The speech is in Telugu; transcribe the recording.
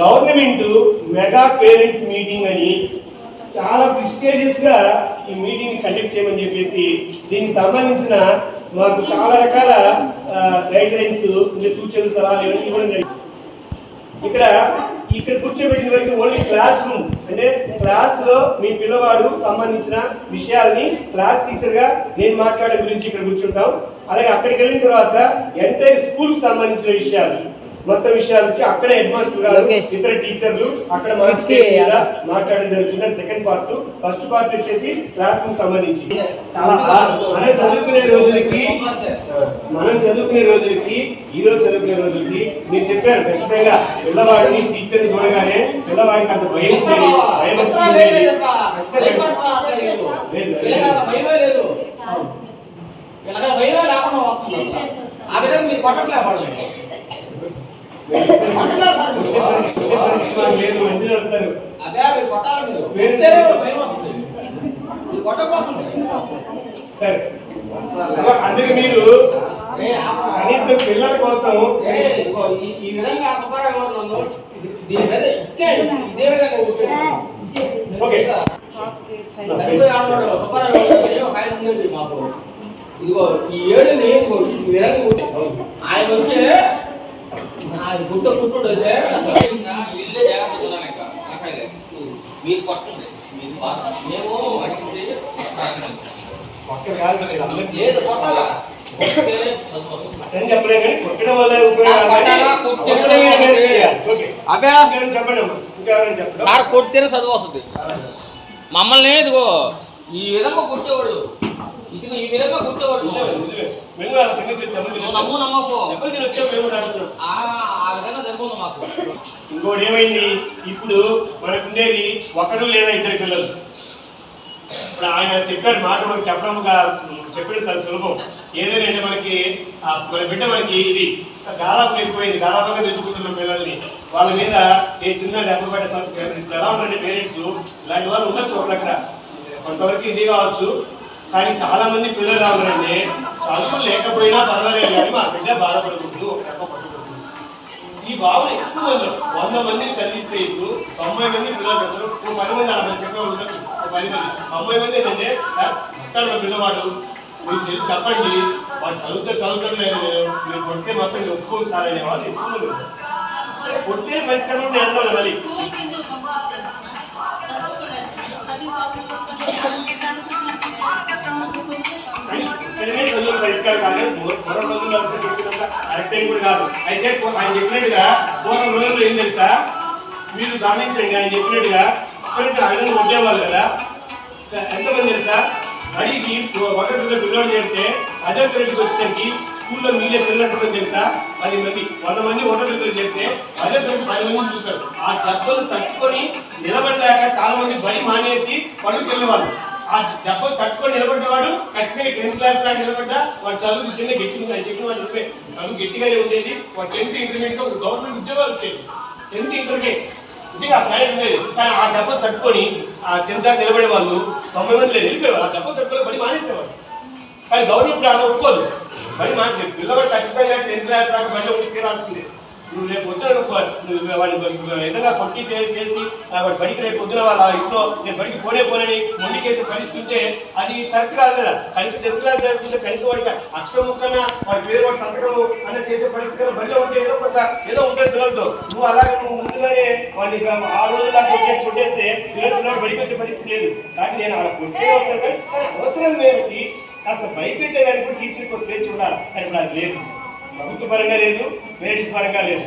గవర్నమెంట్ మెగా పేరెంట్స్ మీటింగ్ అని చాలా ప్రిస్టేజియస్గా ఈ మీటింగ్ కండక్ట్ చేయమని చెప్పేసి దీనికి సంబంధించిన మాకు చాలా రకాల గైడ్ లైన్స్ సూచనలు సలహాలు ఇవన్నీ ఇవ్వడం జరిగింది. ఇక్కడ ఇక్కడ కూర్చోబెట్టిన వరకు ఓన్లీ క్లాస్ రూమ్. అంటే క్లాస్లో మీ పిల్లవాడు సంబంధించిన విషయాల్ని క్లాస్ టీచర్గా నేను మాట్లాడే గురించి ఇక్కడ కూర్చుంటాం. అలాగే అక్కడికి వెళ్ళిన తర్వాత ఎంటైర్ స్కూల్ సంబంధించిన విషయాలు. మొత్తం విషయాలు వచ్చి అక్కడ హెడ్ మాస్టర్ గారు. ఇతర టీచర్లు అక్కడ మాట్లాడడం జరుగుతుంది. సెకండ్ పార్ట్ ఫస్ట్ పార్ట్ వచ్చేసి క్లాస్ రూమ్ సంబంధించి. చాలా మనం చదువుకునే రోజులకి మనం చదువుకునే రోజులకి ఈ రోజు చదువుకునే రోజులకి మీరు చెప్పారు ఖచ్చితంగా పిల్లవాడిని టీచర్ చూడగానే పిల్లవాడికి అంత భయం భయం. లేదు, లేదు. ఆ విధంగా మీరు కొట్టట్లే పడలేదు కొట్టలేదు సార్ మీరు. కొట్టే పరిస్థితి- కొట్టే పరిస్థితి మాకు లేదు వస్తారు అదే మీరు కొట్టాలి మీరు. వేరే- కొడితేనే వాళ్ళు భయం వస్తుంది. మీరు కొట్టకపోతుంది సరే. అందుకే మీరు. కనీసం పిల్లల కోసం ఈ- విధంగా ఇది- దీని మీద ఇట్టే ఇదే విధంగా. ఓకే. ఇదిగో ఈ ఏడుని ఆయన వచ్చి మీరు మీరు మేము కదా, అందరికీ లేదు కొట్టాలా కొట్టితేనే చదువు. కొడితేనే వస్తుంది మమ్మల్ని ఇదిగో ఈ విధంగా కొట్టేవాడు ఇదిగో ఈ విధంగా. మేము కూడా నమ్ము. నమ్మకు. మేము కూడా. ఆ జరుగుతుంది మాకు. ఇంకోటి ఏమైంది? ఇప్పుడు మనకుండేది ఒకరు లేదా ఇద్దరు పిల్లలు. ఇప్పుడు ఆయన చెప్పాడు మాట మనకి చెప్పడం చెప్పడం చాలా సులభం. ఏదైనా మనకి మన బిడ్డ మనకి ఇది దాదాపు ఎక్కువైంది. దాదాపుగా తెచ్చుకుంటున్న పిల్లల్ని. వాళ్ళ మీద ఏ చిన్న దెబ్బ ఇప్పుడు ఎలా ఉంటారంటే పేరెంట్స్ ఇలాంటి వాళ్ళు ఉండొచ్చు ఒక దగ్గర కొంతవరకు ఇది కావచ్చు. కానీ చాలా మంది పిల్లలు ఎలా చదువు లేకపోయినా పర్వాలేదు కానీ మా బిడ్డ బాధపడుతుంది ఒక దెబ్బ పట్టుకుంటుంది ఈ బావులు ఎక్కువ వంద మందిని కలిగిస్తే ఇప్పుడు తొంభై మంది పిల్లలు ఉంటారు ఓ పది మంది అలా చెప్పే ఉండొచ్చు. ఓ పది మంది. తొంభై మంది ఏంటంటే ఎక్కడ పిల్లవాడు. మీరు తెలిసి చెప్పండి. వాళ్ళు చదువుతే చదువుతాడు లేదు. మీరు కొట్టే మాత్రం ఒప్పుకోండి సార్ అనే వాళ్ళు ఎక్కువ మంది ఉన్నారు. కొట్టే పరిష్కారం ఉంటే ఎంత మళ్ళీ? పరిష్కారం కాదు పూర్వ- రోజుల్లో కరెక్ట్ ఏం కూడా కాదు అయితే ఆయన చెప్పినట్టుగా పూర్వం రోజుల్లో ఏం తెలుసా మీరు గమనించండి ఆయన చెప్పినట్టుగా ఇక్కడికి ఆయన ఉండేవాళ్ళు కదా ఎంతమంది తెలుసా అడిగి ఒక పిల్లలు పిల్లలు చేస్తే అదే తరగతికి వచ్చేసరికి స్కూల్లో మీరే పిల్లలు తెలుసా పది మంది వంద మంది ఒకటో తరగతి చేస్తే అదే తరగతి పది మంది చూస్తారు ఆ దెబ్బలు తట్టుకొని నిలబడలేక చాలా మంది బడి మానేసి పనులకు వెళ్ళేవాళ్ళు. ఆ కట్టుకొని తట్టుకొని నిలబడ్డవాడు ఖచ్చితంగా టెన్త్ క్లాస్ దాకా నిలబడ్డా వాడు చదువు చిన్న గట్టిగా ఆయన చెప్పిన వాళ్ళు చెప్పే చదువు గట్టిగానే ఉండేది వాడు టెన్త్ ఇంటర్మీడియట్ ఒక గవర్నమెంట్ ఉద్యోగాలు వచ్చేది టెన్త్ ఇంటర్కే నిజంగా ఆ లేదు ఉండేది. కానీ ఆ దెబ్బ తట్టుకొని ఆ టెన్త్ దాకా నిలబడే వాళ్ళు తొంభై మంది లేదు ఆ దెబ్బ తట్టుకొని బడి మానేసేవాడు కానీ గవర్నమెంట్ అలా ఒప్పుకోదు. బడి మాకు పిల్లవాడు ఖచ్చితంగా టెన్త్ క్లాస్ దాకా బడిలో ఉండి తీరాల్సిందే నువ్వు రేపు పొద్దున నువ్వు నువ్వు వాడిని ఏదైనా కొట్టి చేసి వాడు బడికి రేపు పొద్దున వాళ్ళ ఇంట్లో నేను బడికి పోనే పోనని మొండికేసి పరిస్థితుంటే అది కరెక్ట్ కాదు కదా. కలిసి టెన్త్ చేస్తుంటే కలిసి వాడికి అక్షరం ముక్కన వాడి పేరు వాడి సంతకము అన్న చేసే పరిస్థితి బడిలో ఉంటే ఏదో కొంత ఏదో ఉంటుంది పిల్లలతో. నువ్వు అలాగే నువ్వు ముందుగానే వాడిని ఆ ఆ దాకా కొట్టే కొట్టేస్తే పిల్లలు పిల్లలు బడికి వచ్చే పరిస్థితి లేదు. కానీ నేను అలా కొట్టే వస్తాను కానీ కానీ అవసరం మేరకి కాస్త భయపెట్టేదానికి టీచర్కి స్వేచ్ఛ ఉండాలి. కానీ ఇప్పుడు అది లేదు. ప్రభుత్వ పరంగా లేదు లేడీస్ పరంగా లేదు.